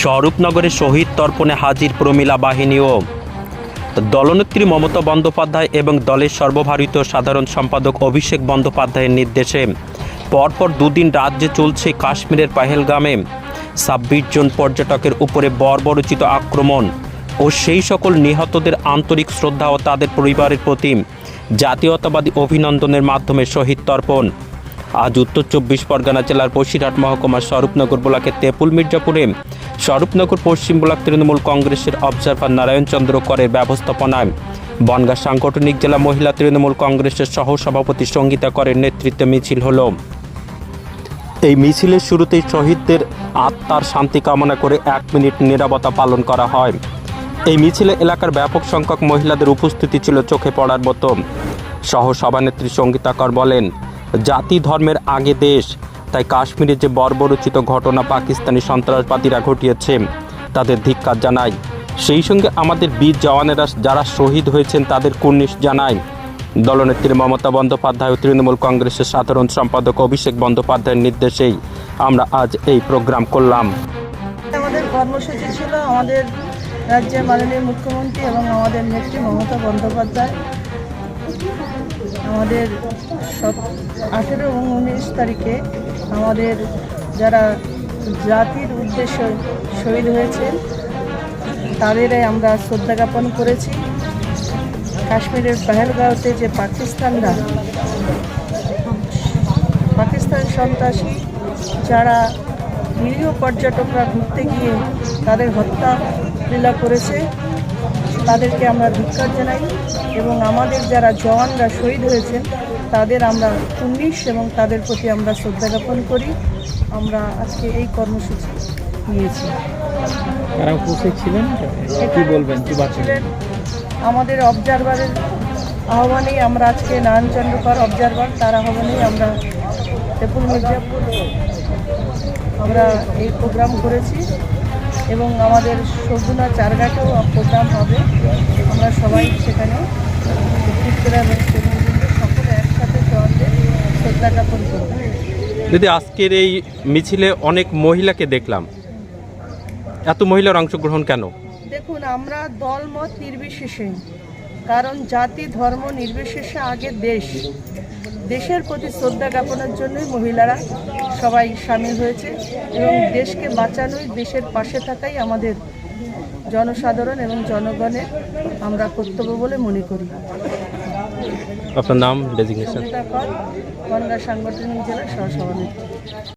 স্বরূপনগরে শহীদ তর্পণে হাজির প্রমীলা বাহিনী ও দলনেত্রী মমতা বন্দ্যোপাধ্যায় এবং দলের সর্বভারতীয় সাধারণ সম্পাদক অভিষেক বন্দ্যোপাধ্যায়ের নির্দেশে পরপর দুদিন রাজ্যে চলছে কাশ্মীরের পাহেলগামে। ছাব্বিশ জন পর্যটকের উপরে বর্বরচিত আক্রমণ ও সেই সকল নিহতদের আন্তরিক শ্রদ্ধা ও তাদের পরিবারের প্রতি জাতীয়তাবাদী অভিনন্দনের মাধ্যমে শহীদ তর্পণ। আজ উত্তর চব্বিশ পরগনা জেলার বসিরহাট মহকুমার স্বরূপনগর ব্লকের তেপুল মির্জাপুরে স্বরূপনগর পশ্চিম ব্লক তৃণমূল কংগ্রেসের অবজারভার নারায়ণচন্দ্র করের ব্যবস্থাপনায়। বনগাঁ সাংগঠনিক জেলা মহিলা তৃণমূল কংগ্রেসের সহ সভাপতি সঙ্গীতা করের নেতৃত্বে মিছিল হল। এই মিছিলের শুরুতেই শহীদদের আত্মার শান্তি কামনা করে এক মিনিট নিরাপত্তা পালন করা হয়। এই মিছিলে এলাকার ব্যাপক সংখ্যক মহিলাদের উপস্থিতি ছিল চোখে পড়ার মতো। সহ সভানেত্রী সঙ্গীতা কর বলেন, জাতি ধর্মের আগে দেশ তাই কাশ্মীরে যে বর্বরচিত ঘটনা পাকিস্তানি সন্ত্রাসবাদীরা ঘটিয়েছে, তাদের ধিক্কার জানাই। সেই সঙ্গে আমাদের বীর জওয়ানেরা যারা শহীদ হয়েছেন, তাদের কুর্নিশ জানাই। দলনেত্রী মমতা বন্দ্যোপাধ্যায় ও তৃণমূল কংগ্রেসের সাধারণ সম্পাদক অভিষেক বন্দ্যোপাধ্যায়ের নির্দেশেই আমরা আজ এই প্রোগ্রাম করলাম। আমাদের কর্মসূচি ছিল আমাদের রাজ্যের মাননীয় মুখ্যমন্ত্রী এবং আমাদের নেত্রী মমতা বন্দ্যোপাধ্যায়। আমাদের সব আঠেরো এবং উনিশ তারিখে আমাদের যারা জাতির উদ্দেশ্য শহীদ হয়েছে তাদেরই আমরা শ্রদ্ধা জ্ঞাপন করেছি। কাশ্মীরের পেহেলগাঁওতে যে পাকিস্তানরা, পাকিস্তান সন্ত্রাসী যারা নিরীহ পর্যটকরা ঘুরতে গিয়ে তাদের হত্যা লীলা করেছে, তাদেরকে আমরা ধিক্কার জানাই এবং আমাদের যারা জওয়ানরা শহীদ হয়েছেন তাদের আমরা উনিশ এবং তাদের প্রতি আমরা শ্রদ্ধা জ্ঞাপন করি। আমরা আজকে এই কর্মসূচি নিয়েছি। তারা উপস্থিত ছিলেন? কি বলবেন? কি ছিলেন আমাদের অবজারভারের আহ্বানেই আমরা আজকে নারায়ণচন্দ্র কর অবজারভার তার আহ্বানেই আমরা তেপুল মির্জাপুর আমরা এই প্রোগ্রাম করেছি এবং আমাদের সবুনা চারঘাটেও প্রোগ্রাম হবে। আমরা সবাই সেখানে উপস্থিত করে এবং প্রতিনিধিবৃন্দ সকলে একসাথে জওয়ানদের শ্রদ্ধা জ্ঞাপন করব দিদি, আজকের এই মিছিলে অনেক মহিলাকে দেখলাম। এত মহিলার অংশগ্রহণ কেন? দেখুন, আমরা দলমত নির্বিশেষে, কারণ জাতি, ধর্ম নির্বিশেষে আগে দেশ। দেশের প্রতি শ্রদ্ধা জ্ঞাপনের জন্যই মহিলারা সবাই সামিল হয়েছে এবং দেশকে বাঁচানোই, দেশের পাশে থাকাই আমাদের জনসাধারণ এবং জনগণের আমরা কর্তব্য বলে মনে করি। আপনার নাম ডেজিগনেশন সাংগঠনিক সহসভানেত্রী